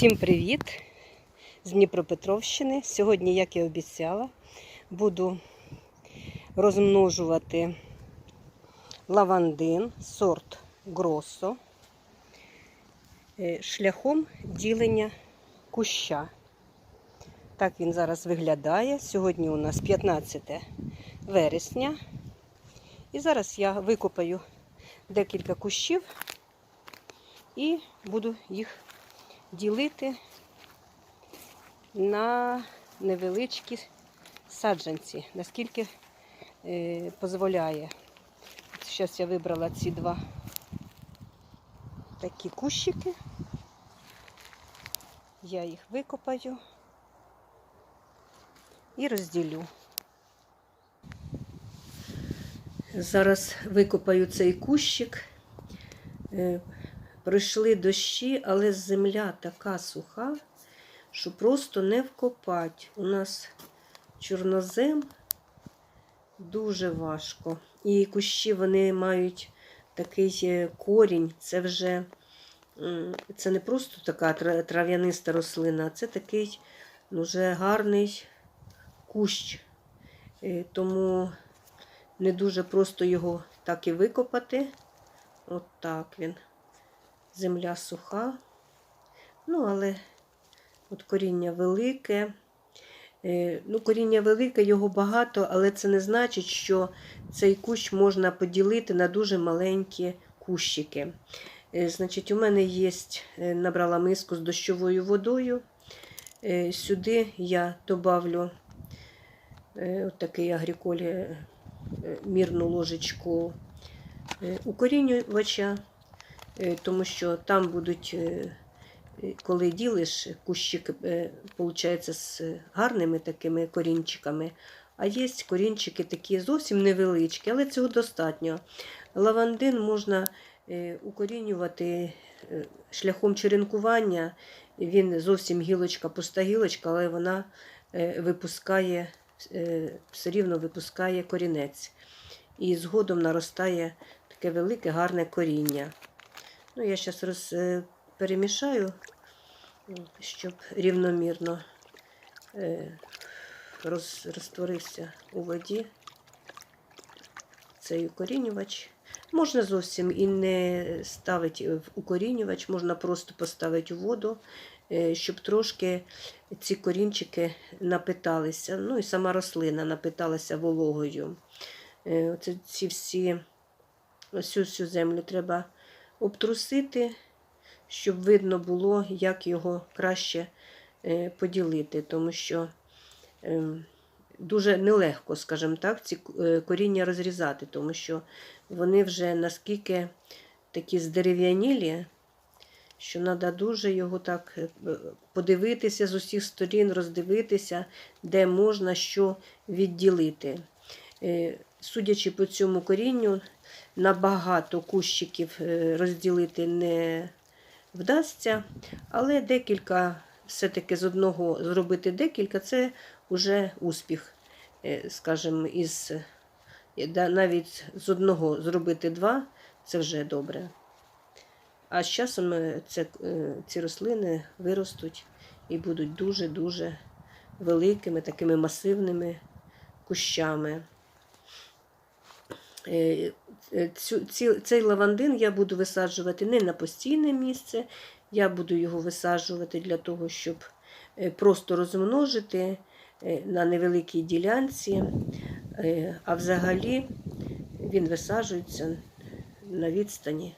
Всім привіт з Дніпропетровщини. Сьогодні, як і обіцяла, буду розмножувати лавандин, сорт Гросо е, шляхом ділення куща. Так він зараз виглядає. Сьогодні у нас 15 вересня. І зараз я викопаю декілька кущів і буду їх ділити на невеличкі саджанці, наскільки е, дозволяє. Зараз я вибрала ці два такі кущики. Я їх викопаю і розділю. Зараз викопаю цей кущик. Пройшли дощі, але земля така суха, що просто не вкопать. У нас чорнозем дуже важко. І кущі вони мають такий е, корінь. Це вже це не просто така трав'яниста рослина, а це такий ну, вже гарний кущ. Е, Тому не дуже просто його так і викопати. От так він земля суха. Ну, але от коріння велике. Е, Ну, коріння велике, його багато, але це не значить, що цей кущ можна поділити на дуже маленькі кущики. Е, Значить, у мене є, е, набрала миску з дощовою водою. Сюди я добавлю такий агріколь, е, мірну ложечку укорінювача. Е, тому що там будуть, е, е, коли ділиш, кущик виходить з гарними такими корінчиками. А є корінчики такі зовсім невеличкі, але цього достатньо. Лавандин можна укорінювати шляхом черенкування. Він зовсім гілочка, пуста гілочка, але вона випускає, все рівно випускає корінець. І згодом наростає таке велике гарне коріння. Ну, я зараз роз, е, перемішаю, щоб рівномірно е, роз, розтворився у воді цей укорінювач. Можна зовсім і не ставити в укорінювач, можна просто поставити у воду, е, щоб трошки ці корінчики напиталися. Ну і сама рослина напиталася вологою. Оце ці всі, цю всю землю треба обтрусити, щоб видно було, як його краще е, поділити, тому що ем, дуже нелегко, скажімо так, ці е, коріння розрізати, тому що вони вже наскільки такі здерев'янілі, що треба дуже його так е, подивитися з усіх сторін, роздивитися, де можна що відділити. Судячи по цьому корінню, на багато кущиків е, розділити не вдасться, але декілька, все-таки з одного зробити декілька це вже успіх. Е, Скажімо, із, е, навіть з одного зробити два це вже добре. А з часом це, ці рослини виростуть і будуть дуже-дуже великими, такими масивними кущами. Е, Цю, ці, цей лавандин я буду висаджувати не на постійне місце, я буду його висаджувати для того, щоб е, просто розмножити е, на невеликій ділянці, а взагалі він висаджується на відстані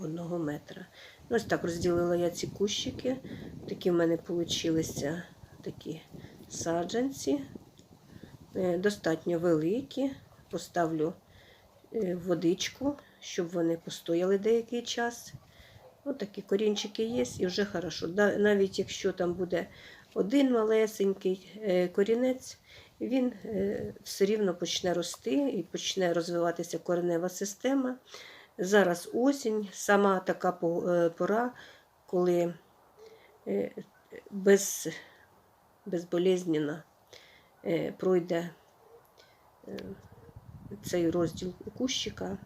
одного метра. Ну, Ось так розділила я ці кущики. Такі в мене вийшли такі саджанці, достатньо великі. Поставлю водичку, щоб вони постояли деякий час. Ось такі корінчики є і вже хорошо. Навіть якщо там буде один малесенький е, корінець, він е, все рівно почне рости і почне розвиватися коренева система. Зараз осінь, сама така е, пора, коли е, без, безболезненно е, пройде е, цей розділ кущика.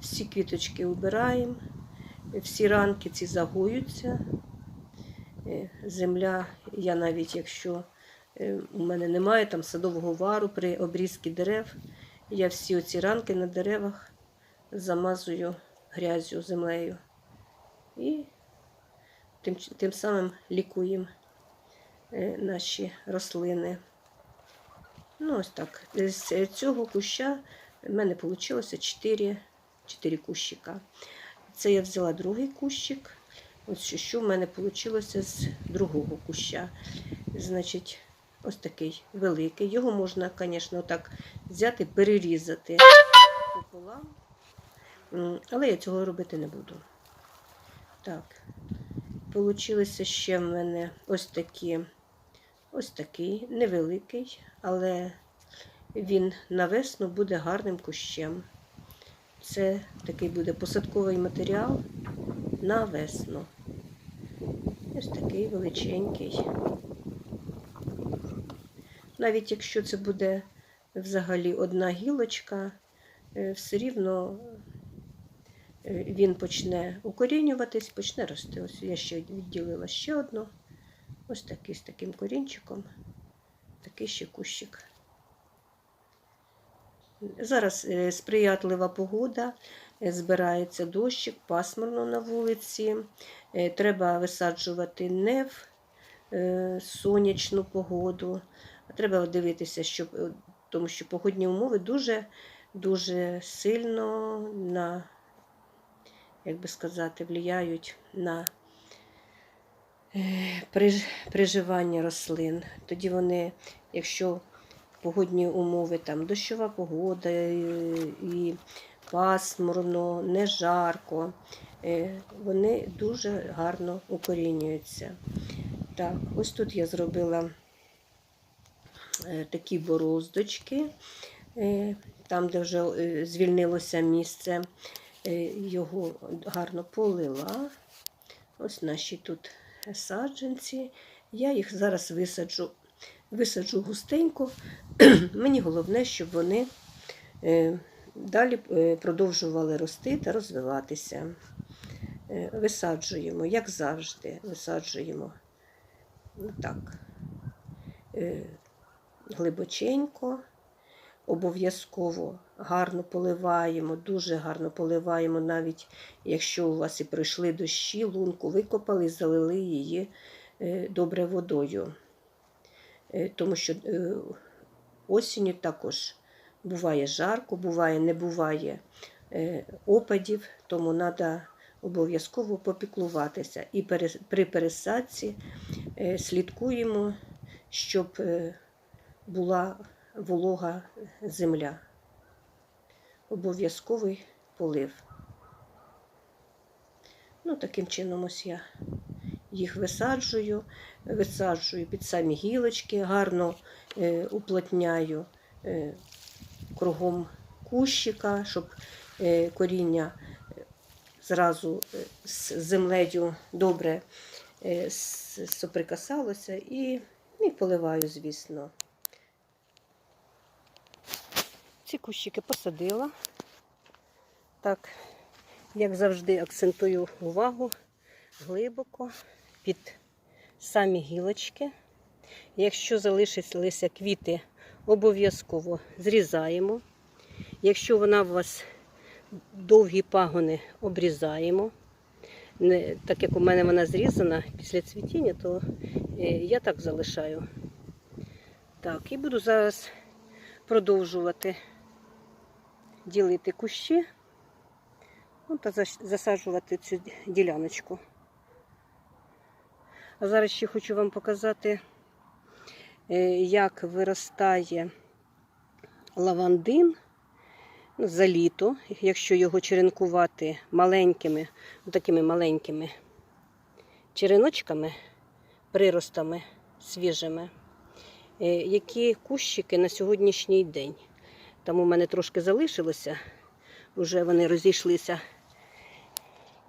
Всі квіточки убираємо, всі ранки ці загоються. Е, Земля, я навіть якщо е, у мене немає там садового вару при обрізці дерев, я всі оці ранки на деревах замазую грязю, землею. І тим, тим самим лікуємо е, наші рослини. Ну, ось так. З цього куща в мене вийшло 4, 4 кущика. Це я взяла другий кущик. Ось що, в мене вийшло з другого куща. Значить, ось такий великий. Його можна, звісно, так взяти, перерізати пополам. Але я цього робити не буду. Так, получилося ще в мене ось такі, ось такий, невеликий, але він на весну буде гарним кущем. Це такий буде посадковий матеріал на весну. Ось такий величенький. Навіть якщо це буде взагалі одна гілочка, е, все рівно е, він почне укорінюватись, почне рости. Ось я ще відділила ще одну. Ось такий з таким корінчиком. Такий ще кущик. Зараз е, сприятлива погода, е, збирається дощик, пасмурно на вулиці. Е, Треба висаджувати не в сонячну погоду. Треба дивитися, щоб, тому що погодні умови дуже, дуже сильно на, як би сказати, впливають на приживання рослин. Тоді вони, якщо погодні умови, там дощова погода е, і пасмурно, не жарко, е, вони дуже гарно укорінюються. Так, ось тут я зробила е, такі бороздочки, е, там, де вже е, звільнилося місце, е, його гарно полила. Ось наші тут саджанці. Я їх зараз висаджу, висаджу густенько. Мені головне, щоб вони е, далі е, продовжували рости та розвиватися. Е, Висаджуємо, як завжди, висаджуємо ну, так, глибоченько, обов'язково гарно поливаємо, дуже гарно поливаємо, навіть якщо у вас і пройшли дощі, лунку викопали, залили її е, добре водою. Е, Тому що е, осінню також буває жарко, буває, не буває опадів, тому треба обов'язково попіклуватися. І при пересадці слідкуємо, щоб була волога земля. Обов'язковий полив. Ну, таким чином ось я їх висаджую, висаджую під самі гілочки, гарно е, уплотняю е, кругом кущика, щоб е, коріння зразу е, з землею добре е, соприкасалося і, і поливаю, звісно. Ці кущики посадила. Так, як завжди, акцентую увагу глибоко під самі гілочки. Якщо залишилися квіти, обов'язково зрізаємо. Якщо вона у вас довгі пагони, обрізаємо. Так як у мене вона зрізана після цвітіння, то е, я так залишаю. Так, і буду зараз продовжувати ділити кущі ну, та зас- засаджувати цю діляночку. А зараз ще хочу вам показати, е, як виростає лавандин ну, за літо, якщо його черенкувати маленькими, ну, такими маленькими череночками, приростами свіжими, е, які кущики на сьогоднішній день. Там у мене трошки залишилося, вже вони розійшлися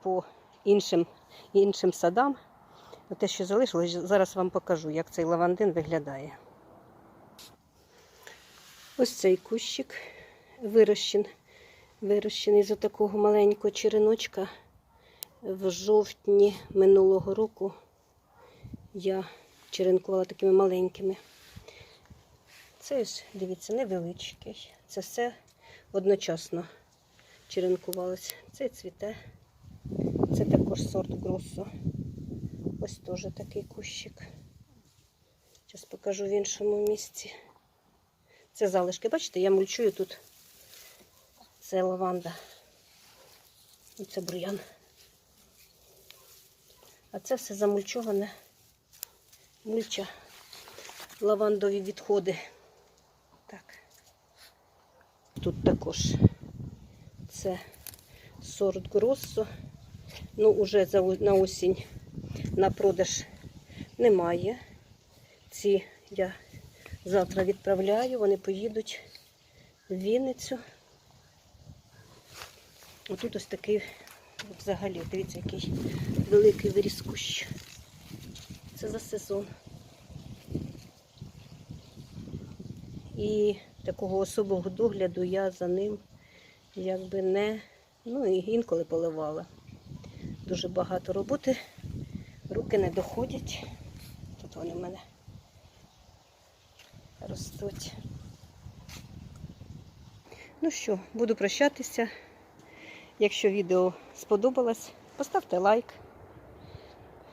по іншим, іншим садам. Те, що залишилось, зараз вам покажу, як цей лавандин виглядає. Ось цей кущик вирощен, вирощений з такого маленького череночка в жовтні минулого року я черенкувала такими маленькими. Це ж, дивіться, невеличкий. Це все одночасно черенкувалось. Це цвіте. Це також сорт гроссо. Ось теж такий кущик. Зараз покажу в іншому місці. Це залишки. Бачите, я мульчую тут. Це лаванда. І це бур'ян. А це все замульчоване. Мульча. Лавандові відходи. Так. Тут також це сорт Гроссо. Ну, уже на осінь на продаж немає. Ці я завтра відправляю, вони поїдуть в Вінницю. Отут ось такий взагалі, дивіться, який великий виріс кущ. Це за сезон. І такого особого догляду я за ним якби не, ну і інколи поливала. Дуже багато роботи, руки не доходять. Тут вони в мене ростуть. Ну що, буду прощатися. Якщо відео сподобалось, поставте лайк,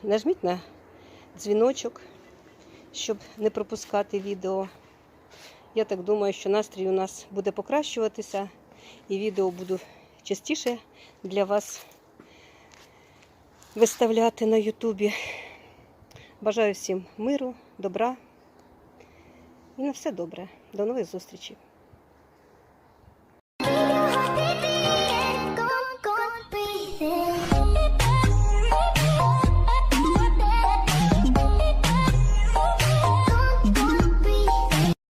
нажміть на дзвіночок, щоб не пропускати відео. Я так думаю, що настрій у нас буде покращуватися і відео буду частіше для вас виставляти на Ютубі. Бажаю всім миру, добра і на все добре. До нових зустрічей!